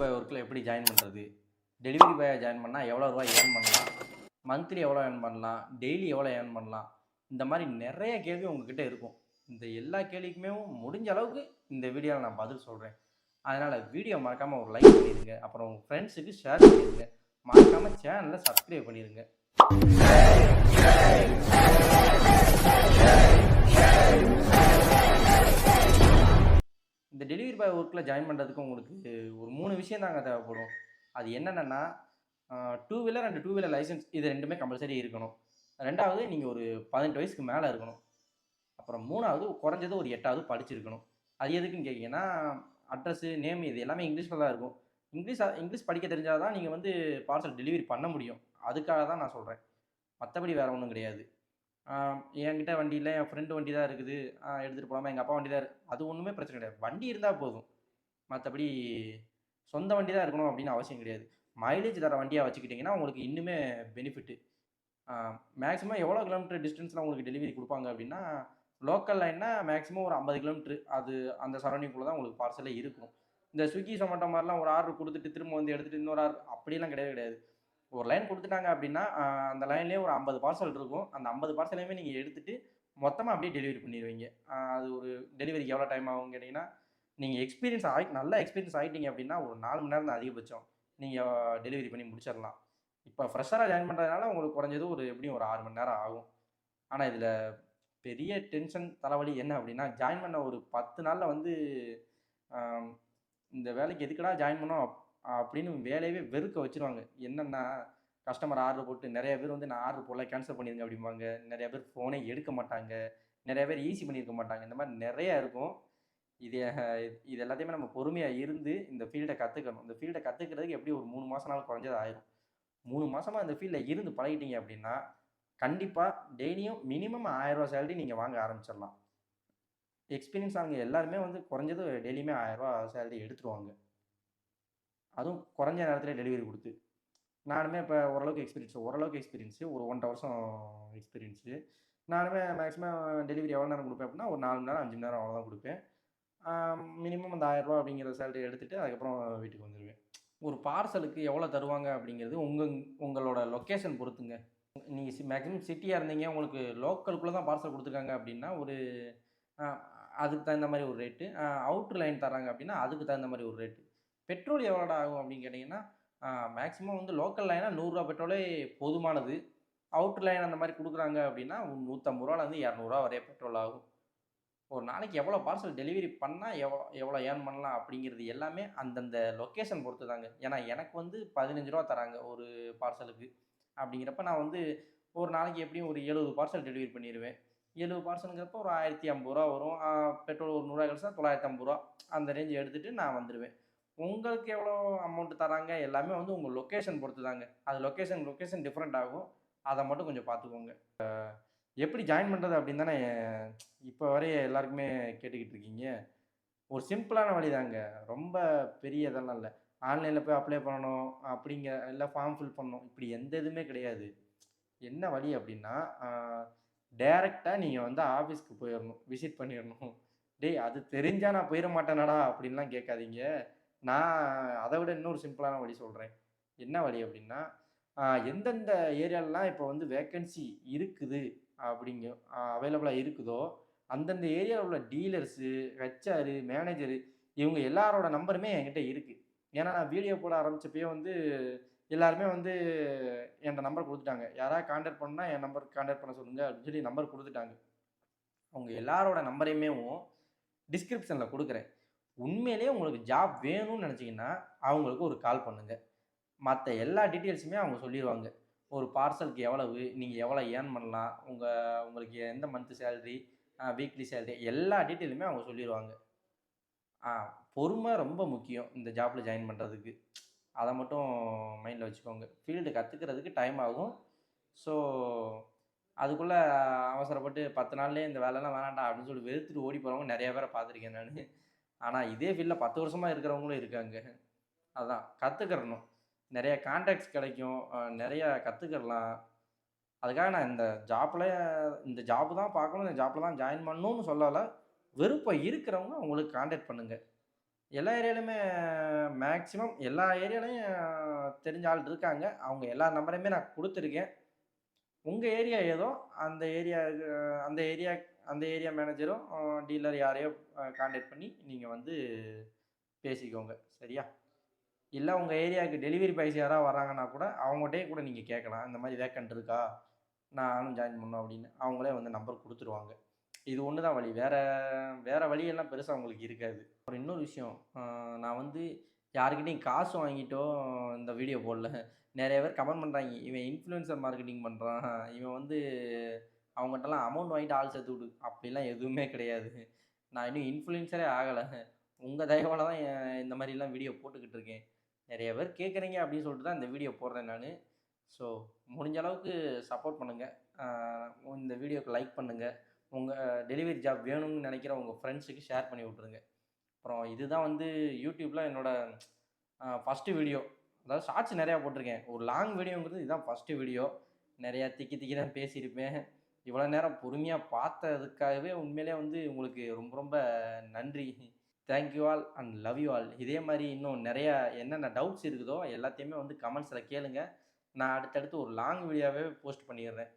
பாய் ஒர்க்கில் எப்படி ஜாயின் பண்ணுறது டெலிவரி பாயை ஜாயின் பண்ணால் எவ்வளோ ரூபாய் ஏர்ன் பண்ணலாம்? மந்த்லி எவ்வளோ ஏர்ன் பண்ணலாம்? டெய்லி எவ்வளோ ஏர்ன் பண்ணலாம்? இந்த மாதிரி நிறைய கேள்வி உங்ககிட்ட இருக்கும். இந்த எல்லா கேள்விக்குமே முடிஞ்ச அளவுக்கு இந்த வீடியோவில் நான் பதில் சொல்கிறேன் அதனால் வீடியோ மறக்காமல் ஒரு லைக் பண்ணிடுங்க அப்புறம் உங்கள் ஃப்ரெண்ட்ஸுக்கு ஷேர் பண்ணிடுங்க மறக்காமல் சேனலில் சப்ஸ்கிரைப் பண்ணிடுங்க ஒர்க்கில் ஜாயின் பண்ணுறதுக்கு உங்களுக்கு ஒரு மூணு விஷயம் தாங்க தேவைப்படும். அது என்னென்னா two wheeler and two wheeler license இது ரெண்டுமே கம்பல்சரி இருக்கணும். ரெண்டாவது நீங்கள் ஒரு பதினெட்டு வயசுக்கு மேலே இருக்கணும். அப்புறம் மூணாவது குறைஞ்சது ஒரு எட்டாவது படிச்சிருக்கணும். அது எதுக்குன்னு கேட்டிங்கன்னா அட்ரஸு நேம் இது எல்லாமே இங்கிலீஷில் தான் இருக்கும். இங்கிலீஷ் இங்கிலீஷ் படிக்க தெரிஞ்சால் தான் நீங்கள் வந்து பார்சல் டெலிவரி பண்ண முடியும். அதுக்காக தான் நான் சொல்கிறேன் மற்றபடி வேறு ஒன்றும் கிடையாது. என்கிட்ட வண்டி இல்லை என் ஃப்ரெண்டு வண்டி தான் இருக்குது எடுத்துகிட்டு போகலாமா எங்கள் அப்பா வண்டி தான் இருக்குது அது ஒன்றுமே பிரச்சனை கிடையாது. வண்டி இருந்தால் போதும். மற்றபடி சொந்த வண்டி தான் இருக்கணும் அப்படின்னு அவசியம் கிடையாது. மைலேஜ் தர வண்டியாக வச்சுக்கிட்டிங்கன்னா உங்களுக்கு இன்னுமே பெனிஃபிட்டு மேக்ஸிமம் எவ்வளோ கிலோமீட்டர் டிஸ்டன்ஸில் உங்களுக்கு டெலிவரி கொடுப்பாங்க அப்படின்னா லோக்கல் லைன்னா மேக்ஸிமம் ஒரு ஐம்பது கிலோமீட்ரு அது அந்த சரௌண்டிங்குள்ளே தான் உங்களுக்கு பார்சலே இருக்கும். இந்த ஸ்விக்கி சொமேட்டோ மாதிரிலாம் ஒரு ஆர்டர் கொடுத்துட்டு திரும்ப வந்து எடுத்துகிட்டு இன்னொரு ஆர்டர் அப்படிலாம் கிடையவே கிடையாது. ஒரு லைன் கொடுத்துட்டாங்க அப்படின்னா அந்த லைன்லேயே ஒரு ஐம்பது பார்சல் இருக்கும். அந்த ஐம்பது பார்சலையுமே நீங்கள் எடுத்துகிட்டு மொத்தமாக அப்படியே டெலிவரி பண்ணிடுவீங்க. அது ஒரு டெலிவரிக்கு எவ்வளோ டைம் ஆகும் கேட்டிங்கன்னா நீங்கள் எக்ஸ்பீரியன்ஸ் ஆகி நல்ல எக்ஸ்பீரியன்ஸ் ஆகிட்டீங்க அப்படின்னா ஒரு நாலு மணி நேரம் தான் அதிகபட்சம். நீங்கள் டெலிவரி பண்ணி முடிச்சிடலாம். இப்போ ஃப்ரெஷ்ஷராக ஜாயின் பண்ணுறதுனால உங்களுக்கு குறைஞ்சது ஒரு எப்படியும் ஒரு ஆறு மணி நேரம் ஆகும். ஆனால் இதில் பெரிய டென்ஷன் தலைவலி என்ன அப்படின்னா ஜாயின் பண்ண ஒரு பத்து நாளில் வந்து இந்த வேலைக்கு எதுக்குடா ஜாயின் பண்ணோம்? அப்படின்னு வேலையவே வெறுக்க வச்சிருவாங்க. என்னென்னா கஸ்டமர் ஆர்டர் போட்டு நிறைய பேர் வந்து நான் ஆர்டர் போடல கேன்சல் பண்ணிடுங்க அப்படிம்பாங்க. நிறைய பேர் ஃபோனே எடுக்க மாட்டாங்க. நிறைய பேர் ஈஸி பண்ணியிருக்க மாட்டாங்க. இந்த மாதிரி நிறையா இருக்கும். இது இது எல்லாத்தையுமே நம்ம பொறுமையாக இருந்து இந்த ஃபீல்டை கற்றுக்கணும் இந்த ஃபீல்டை கற்றுக்கிறதுக்கு எப்படி ஒரு மூணு மாதம் நாள் குறைஞ்சது ஆயிரும். மூணு மாதமாக இந்த ஃபீல்டில் இருந்து பழகிட்டீங்க அப்படின்னா கண்டிப்பாக டெய்லியும் மினிமம் ஆயிரரூவா சேலரி நீங்கள் வாங்க ஆரம்பிச்சிடலாம். எக்ஸ்பீரியன்ஸ் ஆனவங்க எல்லாருமே வந்து குறைஞ்சது டெய்லியுமே ஆயிரரூவா சேலரி எடுத்துருவாங்க. அதுவும் குறைஞ்ச நேரத்தில் டெலிவரி கொடுத்து. நானுமே இப்போ ஓரளவுக்கு எக்ஸ்பீரியன்ஸ் ஓரளவுக்கு எக்ஸ்பீரியன்ஸு ஒரு ஒன்றரை வருஷம் எக்ஸ்பீரியன்ஸு நானுமே மேக்ஸிமம் டெலிவரி எவ்வளோ நேரம் கொடுப்பேன் அப்படின்னா ஒரு நாலு மணி நேரம் அஞ்சு மணி நேரம் அவ்வளோதான் கொடுப்பேன். மினிமம் அந்த ஆயிரரூபா அப்படிங்கிற சேலரி எடுத்துகிட்டு அதுக்கப்புறம் வீட்டுக்கு வந்துடுவேன் ஒரு பார்சலுக்கு எவ்வளோ தருவாங்க அப்படிங்கிறது உங்கள் உங்களோட லொக்கேஷன் பொறுத்துங்க. நீங்கள் சி மேக்ஸிமம் சிட்டியாக இருந்தீங்க உங்களுக்கு லோக்கலுக்குள்ளே தான் பார்சல் கொடுத்துருக்காங்க அப்படின்னா ஒரு அதுக்கு தகுந்த மாதிரி ஒரு ரேட்டு அவுட்ரு லைன் தராங்க அப்படின்னா அதுக்கு தகுந்த மாதிரி ஒரு ரேட்டு பெட்ரோல் எவ்வளோடா ஆகும் அப்படின்னு கேட்டிங்கன்னா மேக்ஸிமம் வந்து லோக்கல் லைனாக நூறுரூவா பெட்ரோலே போதுமானது. அவுட்டர் லைன் அந்த மாதிரி கொடுக்குறாங்க அப்படின்னா நூற்றம்பது ரூபாலேருந்து இரநூறுவா வரைய பெட்ரோல் ஆகும். ஒரு நாளைக்கு எவ்வளோ பார்சல் டெலிவரி பண்ணால் எவ்வளோ எவ்வளோ ஏர்ன் பண்ணலாம் அப்படிங்கிறது எல்லாமே அந்தந்த லொக்கேஷன் பொறுத்து தாங்க ஏன்னா எனக்கு வந்து பதினஞ்சு ரூபா தராங்க ஒரு பார்சலுக்கு அப்படிங்கிறப்ப நான் வந்து ஒரு நாளைக்கு எப்படியும் ஒரு எழுபது பார்சல் டெலிவரி பண்ணிடுவேன் எழுபது பார்சலுங்கிறப்ப ஒரு ஆயிரத்தி ஐம்பது ரூபா வரும். பெட்ரோல் ஒரு நூறுரூவா கிடச்சா தொள்ளாயிரத்தி ஐம்பது ரூபா அந்த ரேஞ்ச் எடுத்துகிட்டு நான் வந்துடுவேன் உங்களுக்கு எவ்வளோ அமௌண்ட் தராங்க? எல்லாமே வந்து உங்கள் லொக்கேஷன் பொறுத்து தாங்க அது லொக்கேஷன் லொக்கேஷன் டிஃப்ரெண்ட் ஆகும். அதை மட்டும் கொஞ்சம் பார்த்துக்கோங்க. எப்படி ஜாயின் பண்ணுறது அப்படின்னு தானே இப்போ வரைய எல்லாருக்குமே கேட்டுக்கிட்டு இருக்கீங்க. ஒரு சிம்பிளான வழி தாங்க ரொம்ப பெரிய இதெல்லாம் இல்லை. ஆன்லைனில் போய் அப்ளை பண்ணணும் அப்படிங்க இல்லை ஃபார்ம் ஃபில் பண்ணணும். இப்படி எந்த இதுவுமே கிடையாது. என்ன வழி அப்படின்னா டேரெக்டாக நீங்கள் வந்து ஆஃபீஸ்க்கு போயிடணும் விசிட் பண்ணிடணும் டேய் அது தெரிஞ்சால் நான் போயிட மாட்டேனடா அப்படின்லாம் கேட்காதீங்க. நான் அதை விட இன்னொரு சிம்பிளான வழி சொல்கிறேன் என்ன வழி அப்படின்னா எந்தெந்த ஏரியாலலாம் இப்போ வந்து வேக்கன்சி இருக்குது அப்படிங்க அவைலபிளாக இருக்குதோ அந்தந்த ஏரியாவில் உள்ள டீலர்ஸு ஹெச்ஆர் மேனேஜரு இவங்க எல்லாரோட நம்பருமே என்கிட்ட இருக்குது ஏன்னா நான் வீடியோ போட ஆரம்பித்தப்பயே வந்து எல்லாருமே வந்து என் நம்பர் கொடுத்துட்டாங்க. யாராவது காண்டாக்ட் பண்ணால் என் நம்பர் காண்டாக்ட் பண்ண சொல்லுங்கள் அப்படின்னு சொல்லி நம்பர் கொடுத்துட்டாங்க. அவங்க எல்லாரோட நம்பரையுமே டிஸ்கிரிப்ஷனில் கொடுக்குறேன். உண்மையிலேயே உங்களுக்கு ஜாப் வேணும்னு நினச்சிங்கன்னா அவங்களுக்கு ஒரு கால் பண்ணுங்கள் மற்ற எல்லா டீட்டெயில்ஸுமே அவங்க சொல்லிடுவாங்க ஒரு பார்சலுக்கு எவ்வளவு நீங்கள் எவ்வளோ ஏர்ன் பண்ணலாம் உங்கள் உங்களுக்கு எந்த மந்த்து சேலரி வீக்லி சேலரி எல்லா டீட்டெயிலுமே அவங்க சொல்லிடுவாங்க ஆ பொறுமை ரொம்ப முக்கியம் இந்த ஜாப்பில் ஜாயின் பண்ணுறதுக்கு அதை மட்டும் மைண்டில் வச்சுக்கோங்க. ஃபீல்டு கற்றுக்கிறதுக்கு டைம் ஆகும். ஸோ அதுக்குள்ளே அவசரப்பட்டு பத்து நாள்லேயே இந்த வேலைலாம் வேணாண்டா அப்படின்னு சொல்லி வெறுத்துட்டு ஓடி போகிறவங்க நிறைய பேரை பார்த்துருக்கேன் நான். ஆனால் இதே ஃபீல்டில் பத்து வருஷமாக இருக்கிறவங்களும் இருக்காங்க. அதுதான் கற்றுக்கிறணும் நிறைய கான்டாக்ட்ஸ் கிடைக்கும். நிறைய கற்றுக்கிடலாம் அதுக்காக நான் இந்த ஜாப்பில் இந்த ஜாப் தான் பார்க்கணும் இந்த ஜாப்பில் தான் ஜாயின் பண்ணணும்னு சொல்லலை. விருப்பம் இருக்கிறவங்க அவங்களுக்கு காண்டாக்ட் பண்ணுங்கள் எல்லா ஏரியாலையுமே மேக்ஸிமம் எல்லா ஏரியாலையும் தெரிஞ்ச ஆள் இருக்காங்க. அவங்க எல்லா நம்பரையுமே நான் கொடுத்துருக்கேன். உங்கள் ஏரியா ஏதோ அந்த ஏரியா அந்த ஏரியா அந்த ஏரியா மேனேஜரும் டீலர் யாரையோ காண்டாக்ட் பண்ணி நீங்கள் வந்து பேசிக்கோங்க. சரியா? இல்லை உங்கள் ஏரியாவுக்கு டெலிவரி பாய்ஸ் யாராவது வராங்கன்னா கூட அவங்ககிட்டே கூட நீங்கள் கேட்கலாம். இந்த மாதிரி வேக்கன்ட் இருக்கா? நானும் ஜாயின் பண்ணோம் அப்படின்னு. அவங்களே வந்து நம்பர் கொடுத்துருவாங்க இது ஒன்று தான் வழி. வேற வேற வழியெல்லாம் பெருசாக அவங்களுக்கு இருக்காது. அப்புறம் இன்னொரு விஷயம். நான் வந்து யாருக்கிட்டையும் காசு வாங்கிட்டோ இந்த வீடியோ போடல. நிறைய பேர் கமெண்ட் பண்ணுறாங்க இவன் இன்ஃப்ளூயன்சர் மார்க்கெட்டிங் பண்ணுறான் இவன் வந்து அவங்ககிட்டலாம் அமௌண்ட் வாங்கிட்டு ஆள் சேர்த்து விடு. அப்படிலாம் எதுவுமே கிடையாது. நான் இன்னும் இன்ஃப்ளூயன்சரே ஆகலை உங்கள் தயவால் தான் இந்த மாதிரிலாம் வீடியோ போட்டுக்கிட்டு இருக்கேன். நிறைய பேர் கேட்குறீங்க அப்படின்னு சொல்லிட்டு தான் இந்த வீடியோ போடுறேன் நான் ஸோ முடிஞ்ச அளவுக்கு சப்போர்ட் பண்ணுங்கள் இந்த வீடியோக்கு லைக் பண்ணுங்கள் உங்கள் டெலிவரி ஜாப் வேணும்னு நினைக்கிற உங்கள் ஃப்ரெண்ட்ஸுக்கு ஷேர் பண்ணி விட்ருங்க அப்புறம் இதுதான் வந்து யூடியூப்பில் என்னோடய ஃபஸ்ட்டு வீடியோ. அதாவது ஷார்ட்ஸ் நிறையா போட்டிருக்கேன் ஒரு லாங் வீடியோங்கிறது இதுதான் ஃபர்ஸ்ட்டு வீடியோ. நிறையா திக்கி திக்கி தான் பேசியிருப்பேன். இவ்வளோ நேரம் பொறுமையாக பார்த்ததுக்காகவே உண்மையிலேயே வந்து உங்களுக்கு ரொம்ப ரொம்ப நன்றி. Thank you all and love you all. இதே மாதிரி இன்னும் நிறையா என்னென்ன டவுட்ஸ் இருக்குதோ எல்லாத்தையுமே வந்து கமெண்ட்ஸில் கேளுங்கள் நான் அடுத்தடுத்து ஒரு லாங் வீடியோவே போஸ்ட் பண்ணிடுறேன்.